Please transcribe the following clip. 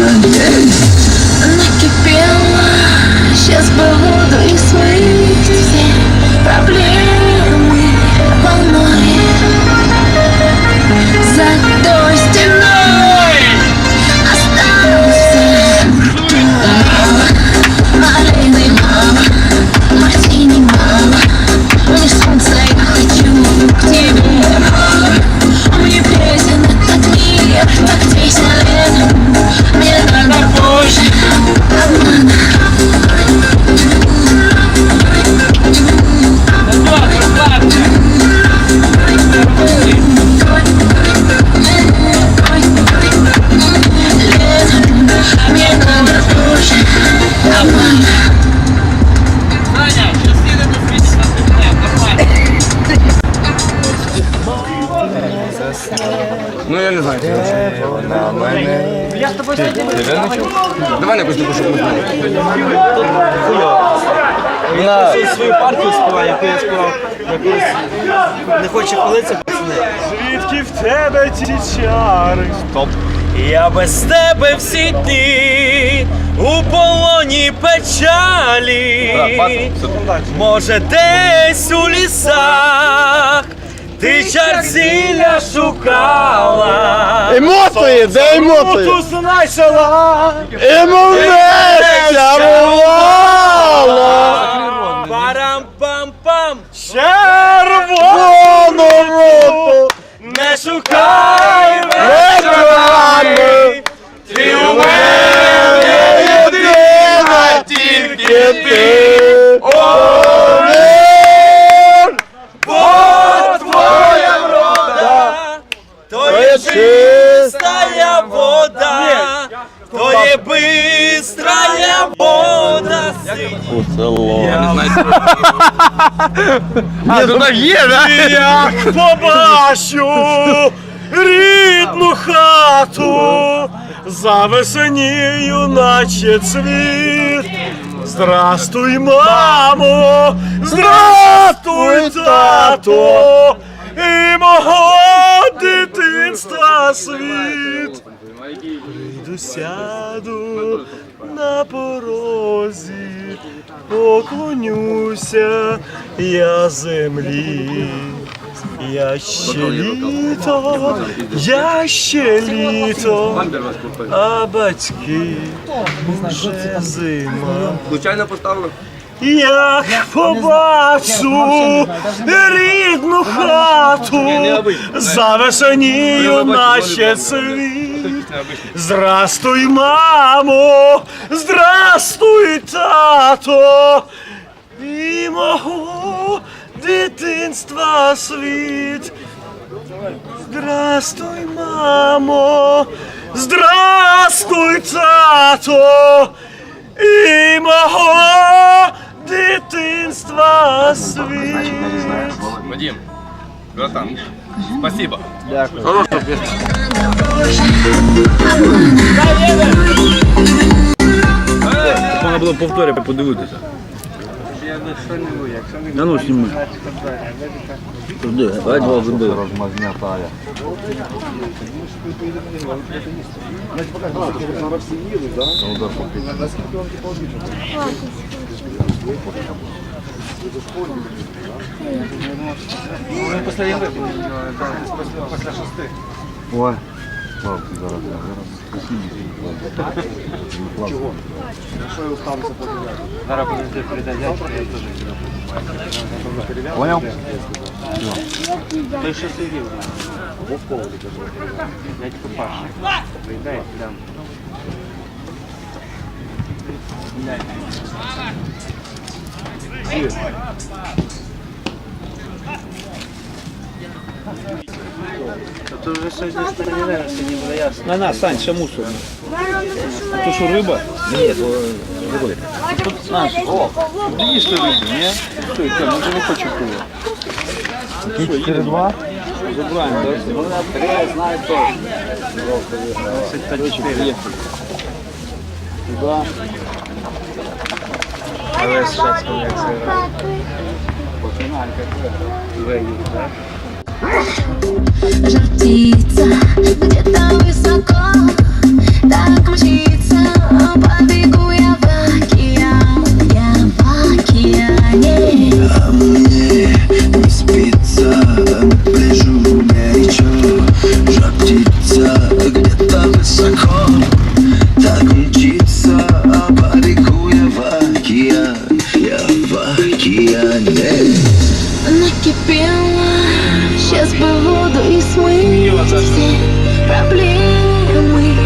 я в океане Я не знаю. На. Давай якось таку, щоб ми знали. Вона свою партію співає, яку я співав якусь не хоче хвалитися, пацани. Звідки в тебе ті чари? Стоп. Я без тебе всі дні у полоні печалі. Може, десь у лісах ти чарцілля шукала. Емоції, де емоції? Ту знайшла. Емоція бувала. Парам-пам-пам. Червону роту. Не шукай Вечорами. Ти у мене Єдина тільки ти. Один. Бистрая вода. А, тут так є, да? Як побачу рідну хату, завесенію, наче цвіт. Здрастуй, мамо, здрастуй, тато, і мого дитинства світ. Прийду сяду на порозі, поклонюся я землі. Я ще літо, я ще літо, а батьки вже зима. Случайно поставили? Як побачу рідну хату, завесенію наче світ. Здрастуй, мамо, здрастуй, тато, і мого дитинства світ. Здрастуй, мамо, здрастуй, тато, і мого дитинства світ. Вадим, братан, спасибо. Можна було повторити, подивитися. А ну сніми. Туди, давай два Ну, він після Європи, після шести. Ой, Славки, зараз, зараз. Чого? Що його стану заповідати? Зараз подожди, передай дядьку, я теж. Понял? Ти ще сидів. Вовково, ти кажу. Дядьку Паша. Вийдай, прям. Блядь. Тут вже щось не сторони, сьогодні буде ясно. На нас, Сань, ще мусор. А то що риба? Ні, то риболик. Тут, а, о, ти їсти рибу, ні? Все, і ми вже не хочемо пива. Які, через два? Забираємо, так? Я знаю точно. Короче, поїхали. Але зараз вони це Жартица где-то высоко, так мчит. кипела Сейчас бы воду и смыть все проблемы